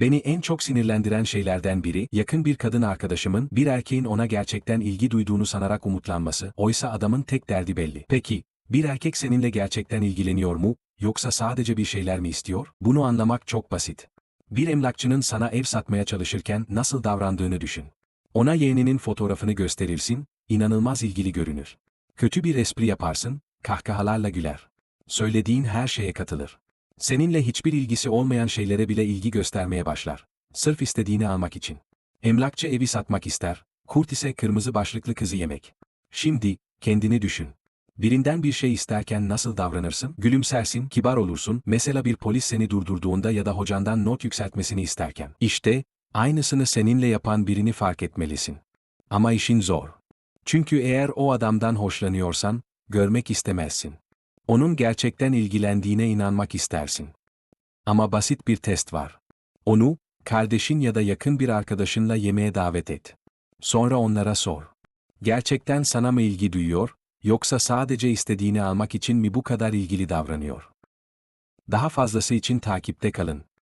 Beni en çok sinirlendiren şeylerden biri, yakın bir kadın arkadaşımın bir erkeğin ona gerçekten ilgi duyduğunu sanarak umutlanması, oysa adamın tek derdi belli. Peki, bir erkek seninle gerçekten ilgileniyor mu, yoksa sadece bir şeyler mi istiyor? Bunu anlamak çok basit. Bir emlakçının sana ev satmaya çalışırken nasıl davrandığını düşün. Ona yeğeninin fotoğrafını gösterirsin, inanılmaz ilgili görünür. Kötü bir espri yaparsın, kahkahalarla güler. Söylediğin her şeye katılır. Seninle hiçbir ilgisi olmayan şeylere bile ilgi göstermeye başlar. Sırf istediğini almak için. Emlakçı evi satmak ister, kurt ise kırmızı başlıklı kızı yemek. Şimdi, kendini düşün. Birinden bir şey isterken nasıl davranırsın? Gülümsersin, kibar olursun, mesela bir polis seni durdurduğunda ya da hocandan not yükseltmesini isterken. İşte, aynısını seninle yapan birini fark etmelisin. Ama işin zor. Çünkü eğer o adamdan hoşlanıyorsan, görmek istemezsin. Onun gerçekten ilgilendiğine inanmak istersin. Ama basit bir test var. Onu, kardeşin ya da yakın bir arkadaşınla yemeğe davet et. Sonra onlara sor. Gerçekten sana mı ilgi duyuyor, yoksa sadece istediğini almak için mi bu kadar ilgili davranıyor? Daha fazlası için takipte kalın.